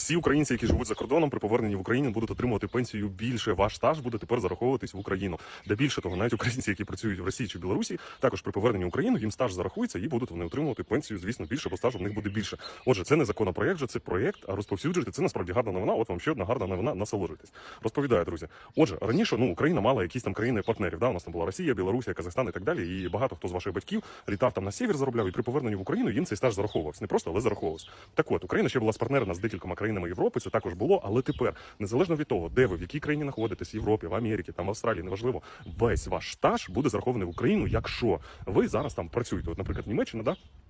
всі українці, які живуть за кордоном, при поверненні в Україну будуть отримувати пенсію більше. Ваш стаж буде тепер зараховуватись в Україну. Де більше того, навіть українці, які працюють в Росії чи Білорусі, також при поверненні в Україну їм стаж зарахується і будуть вони отримувати пенсію, звісно, більше, бо стажу в них буде більше. Отже, це не законопроект, же це проєкт, а розповсюджуйте. Це насправді гарна новина. От вам ще одна гарна новина. Насолоджуйтесь. Розповідаю, друзі. Отже, раніше ну Україна мала якісь там країни партнерів. Да? У нас там була Росія, Білорусія, Казахстан і так далі. І багато хто з ваших батьків літав там на север, заробляв, і при поверненні в Україну їм цей стаж зараховувався. Не просто, але зараховувався. Так от, Україна ще була спартнерна з декількома країнами Європи. Це також було, але тепер, незалежно від того, де ви, в якій країні знаходитесь, в Європі, в Америці, там в Австралії, неважливо, весь ваш стаж буде зарахований в Україну, якщо ви зараз там працюєте. От, наприклад, Німеччина, да?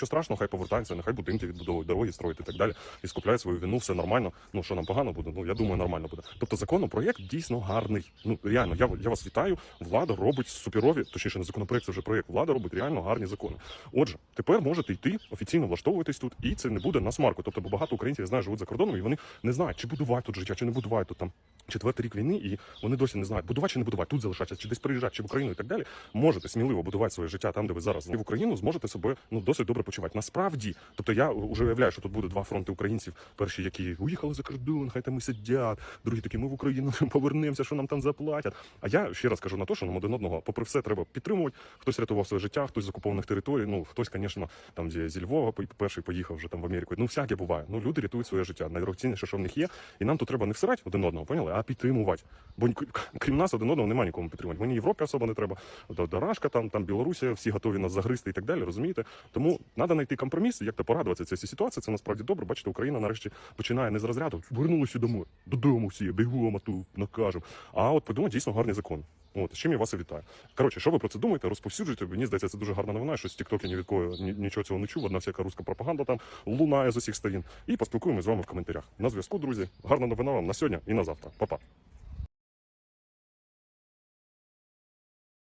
нічого страшного, хай повертаються, нехай будинки відбудовують, дороги строять і так далі, і скупляють свою вину, все нормально. Ну що нам погано буде? Ну я думаю, нормально буде. Тобто законопроект дійсно гарний. Ну реально, я, я вас вітаю. Влада робить суперові, точніше, не законопроект, це вже проєкт. Влада робить реально гарні закони. Отже, тепер можете йти офіційно влаштовуватись тут, і це не буде на смарку. Тобто, бо багато українців я знаю, живуть за кордоном, і вони не знають, чи будувати тут життя, чи не будувати тут там четвертий рік війни, і вони досі не знають, будувати чи не будувати, тут залишатися, чи десь приїжджати, чи в Україну і так далі. Можете сміливо будувати своє життя там, де ви зараз і в Україну зможете себе ну досить добре почувати. Насправді, тобто я вже уявляю, що тут буде два фронти українців. Перші, які уїхали за кордон, хай там і сидять. Другі такі, ми в Україну повернемося, що нам там заплатять. А я ще раз кажу на те, що нам один одного, попри все, треба підтримувати. Хтось рятував своє життя, хтось з окупованих територій. Ну хтось, звісно, там зі, зі Львова перший поїхав вже там в Америку. Ну всяке буває. Ну люди рятують своє життя. Найдорогоцінніше, що в них є, і нам тут треба не всирати один одного, поняли, а підтримувати. Бо крім нас один одного немає нікому підтримувати. Мені Європі особо не треба. Дарашка там, там Білорусія, всі готові нас загризти і так далі. Розумієте? Тому треба знайти компроміс, як то порадуватися цій ситуації. Це насправді добре. Бачите, Україна нарешті починає не з розряду. Вернулися домой, додому всі, бігом, а ту накажемо. А от придумати дійсно гарний закон. От з чим я вас і вітаю. Коротше, що ви про це думаєте? Розповсюджуйте. Мені здається, це дуже гарна новина. Щось в Тіктокі ні від кого нічого цього не чув. Одна всяка руська пропаганда там лунає з усіх сторін. І поспілкуємося з вами в коментарях. На зв'язку, друзі. Гарна новина вам на сьогодні і на завтра. Па-па.